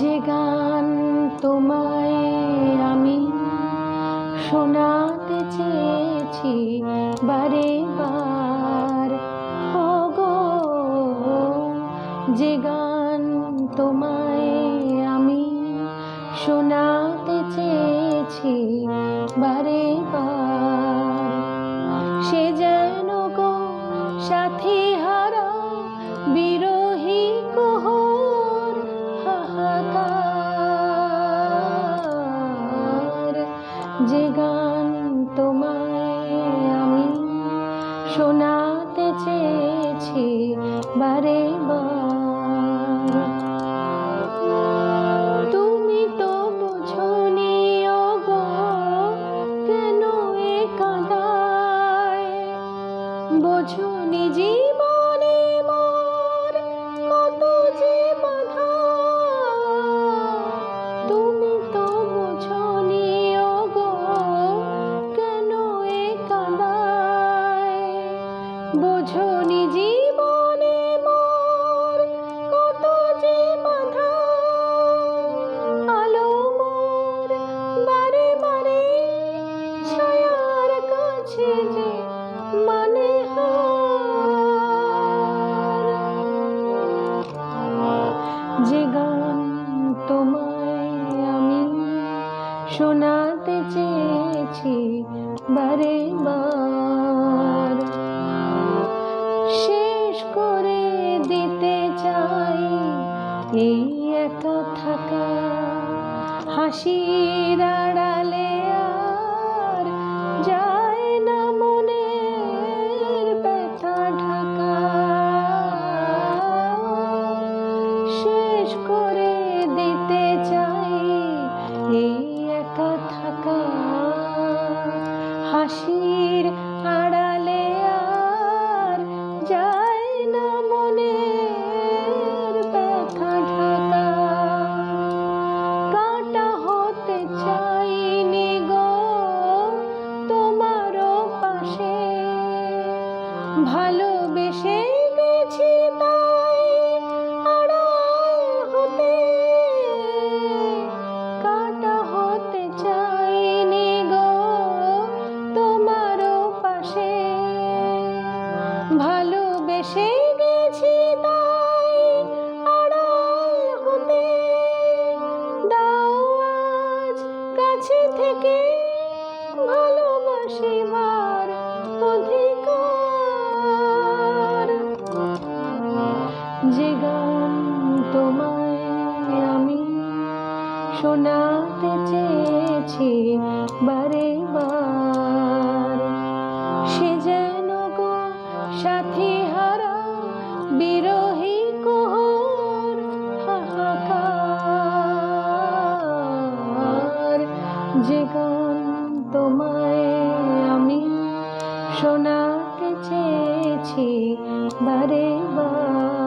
যে গান তোমায় আমি শোনাতে চেয়েছি বারে বার। ও গো যে গান তোমায় আমি শোনাতে চেয়েছি বারে বার। সে যেন গো সাথী হারা বিরোহী যে গান তোমায় আমি শোনাতে চেয়েছি বারে তুমি তো বোঝনি গো কেন এ কাঁদায়? বোঝনি জীবনে শোনাতে চেয়েছি বারে বার। শেষ করে দিতে চাই এই একা থাকা হাসির আড়ালে হাসির আড়ালে আর যায় না মনের ব্যথা কাটা হতে চাইনি গো তোমারও পাশে। ভালোবেসে গেছি তাই ভালোবেসে গেছি তাই আড়াল হতে। দাও আজ কাছে থেকে ভালোবাসিবার অধিকার। যে গান তোমায় আমি শোনাতে চেয়েছি, বার যে গান তোমায় আমি শোনাতে চেয়েছি বারে বার।